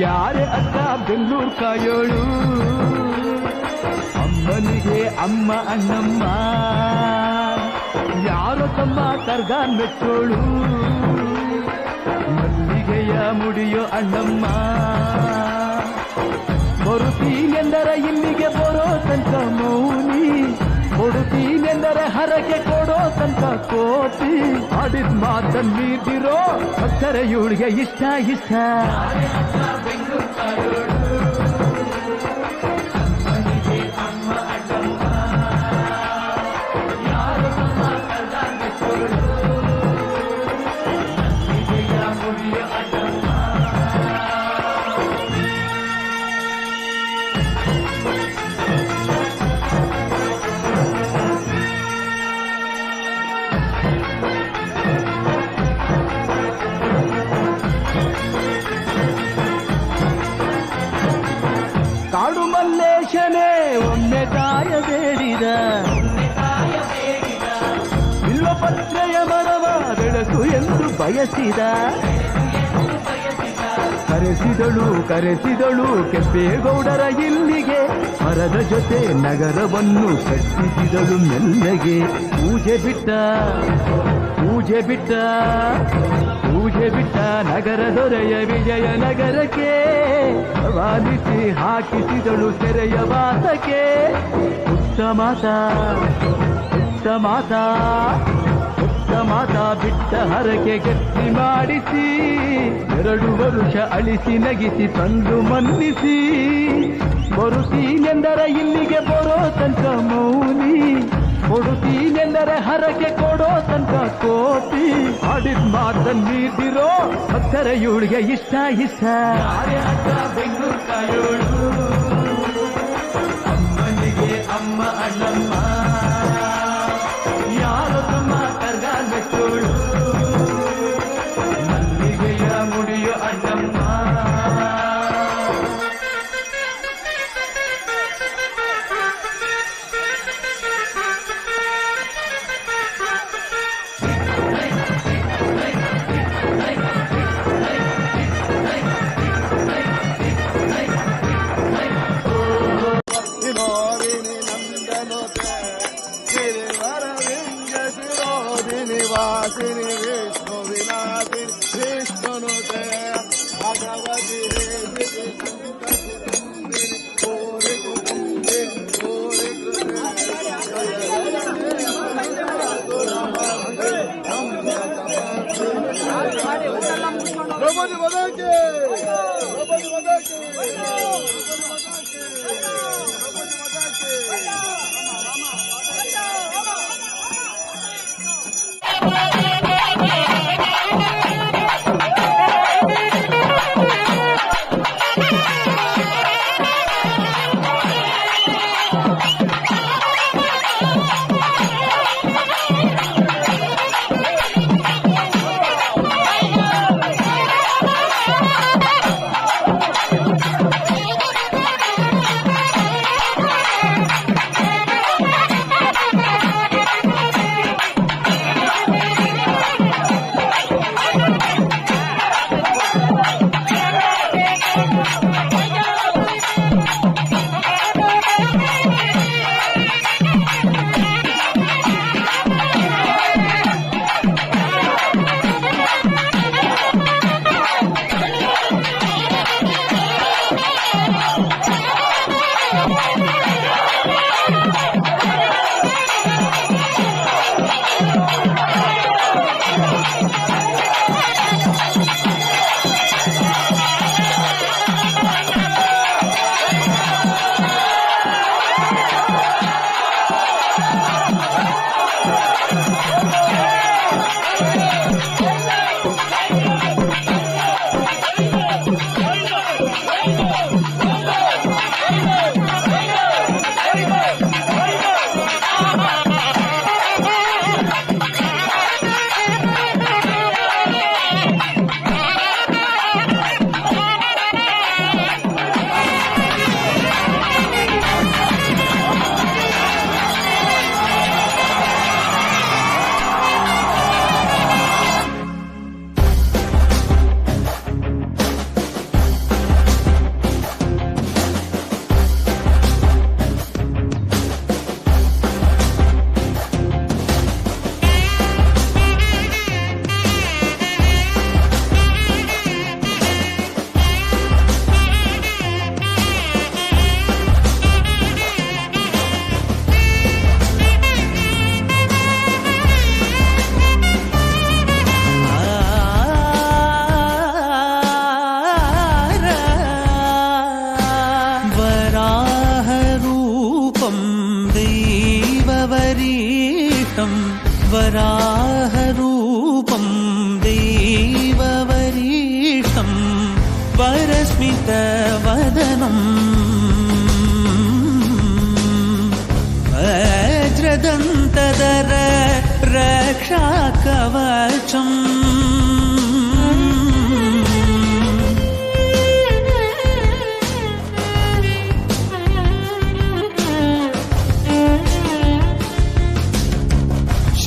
ಯಾರೇ ಅಕ್ಕ ಬೆಂಗಳೂರು ಕಾಯೋಳು. ಅಮ್ಮನಿಗೆ ಅಮ್ಮ ಅಣ್ಣಮ್ಮ. ಯಾರೋ ತಮ್ಮ ಕರ್ಗಾನ್ ಮೆಚ್ಚೋಳು ಮಲ್ಲಿಗೆಯ ಮುಡಿಯೋ ಅಣ್ಣಮ್ಮ. ಬರುತ್ತೀನೆಂದರ ಇಲ್ಲಿಗೆ ಬರೋ ತನಕ ಮೌನಿ. ಕೊಡುತ್ತೀನೆಂದರೆ ಹರಕೆ ಕೊಡೋ ತನಕ ಕೋತಿ. ಆಡಿದ ಮಾತನ್ನು ಮೀದಿರೋ ಅಕ್ಷರ ಇವಳಿಗೆ ಇಷ್ಟ ಇಷ್ಟ. ಬಯಸಿದ. ಕರೆಸಿದಳು ಕರೆಸಿದಳು, ಕೆಂಪೇಗೌಡರ ಇಲ್ಲಿಗೆ. ಮರದ ಜೊತೆ ನಗರವನ್ನು ಕಟ್ಟಿಸಿದಳು ಮೆಲ್ಲಗೆ. ಪೂಜೆ ಬಿಟ್ಟ ಪೂಜೆ ಬಿಟ್ಟ ಪೂಜೆ ಬಿಟ್ಟ ನಗರ ದೊರೆಯ ವಿಜಯ ನಗರಕ್ಕೆ. ವಾದಿಸಿ ಹಾಕಿಸಿದಳು ಸೆರೆಯ ವಾಸಕ್ಕೆ. ಉತ್ತಮಾತ ಉತ್ತಮಾತ ಉತ್ತಮಾತ ಬಿಟ್ಟ ಹರಕೆ ಗಟ್ಟಿ ಮಾಡಿಸಿ, ಎರಡು ವರುಷ ಅಳಿಸಿ, ನಗಿಸಿ, ತಂದು ಮನ್ನಿಸಿ. ಬರುತ್ತೀನೆಂದರೆ ಇಲ್ಲಿಗೆ ಬರೋ ತನಕ ಮೌನಿ. ಕೊಡುತ್ತೀನೆಂದರೆ ಹರಕೆ ಕೊಡೋ ತನಕ ಕೋಟಿ. ಆಡಿದ ಮಾತನ್ನು ಮೀದಿರೋ ಅಕ್ಷರ ಇವಳಿಗೆ ಇಷ್ಟ ಇಷ್ಟ. ಬೆಂಗಳೂರು ಅಮ್ಮನಿಗೆ ಅಮ್ಮ Annamma Nobody Madaki! Nobody Madaki! Nobody Madaki! Nobody Madaki! Oh! वराहरूपं देववरीष्ठं वरस्मितवदनम् वज्रदन्तदर रक्षाकवचम्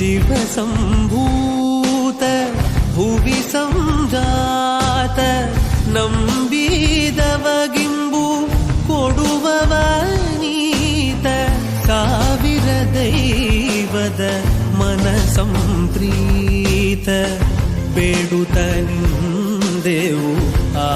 ಶಿವಸಂಭೂತ ಭುವಿ ಸಂಜಾತ ನಂಬಿದವಗಿಂಬು ಕೊಡುವವ ನೀತ ಸಾವಿರ ದೈವದ ಮನ ಸಂಪ್ರೀತ ಬೇಡುತ್ತ ನಿಂದೆವು ಆ